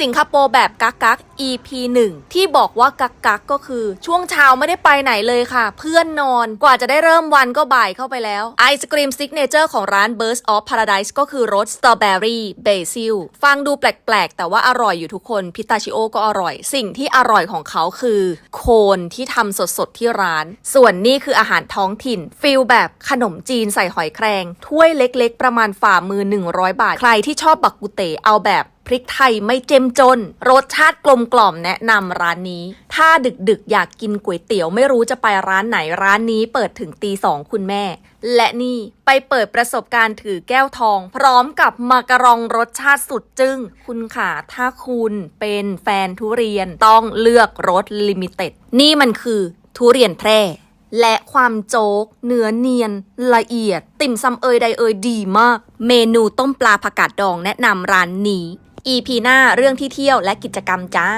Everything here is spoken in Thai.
สิงคโปร์แบบกักกัก EP 1 ที่บอกว่ากักกักก็คือ ช่วงเช้าไม่ได้ไปไหนเลยค่ะ เพื่อนนอนกว่าจะได้เริ่มวันก็บ่ายเข้าไปแล้ว ไอศกรีมซิกเนเจอร์ของร้าน Burst of Paradise ก็คือรสสตรอเบอรี่เบซิลฟังดูแปลกๆ แต่ว่าอร่อยอยู่ทุกคนพิตาชิโอก็อร่อย สิ่งที่อร่อยของเขาคือ โคนที่ทำสดๆ ที่ร้าน ส่วนนี่คืออาหารท้องถิ่นฟิลแบบขนมจีนใส่หอยแครงถ้วยเล็กๆ ประมาณฝ่ามือ 100 บาท ใครที่ชอบบักกุเตเอาแบบ พริกไทยไม่เจ้มจน รสชาติกลมกล่อมแนะนำร้านนี้ ถ้าดึกๆ อยากกินก๋วยเตี๋ยวไม่รู้จะไปร้านไหนร้านนี้เปิดถึงตีสองคุณแม่ และนี่ไปเปิดประสบการณ์ถือแก้วทอง พร้อมกับมาการองรสชาติสุดจึง้ง คุณค่ะถ้าคุณเป็นแฟนทุเรียนต้องเลือกรสลิมิเต็ดนี่มันคือทุเรียนแพร่และความโจ๊ก เนื้อเนียน ละเอียด ติ่มซำเอยใดเอยดีมาก เมนูต้มปลาผักกาดดองแนะนำร้านนี้ EP หน้าเรื่องที่เที่ยวและกิจกรรมจ้า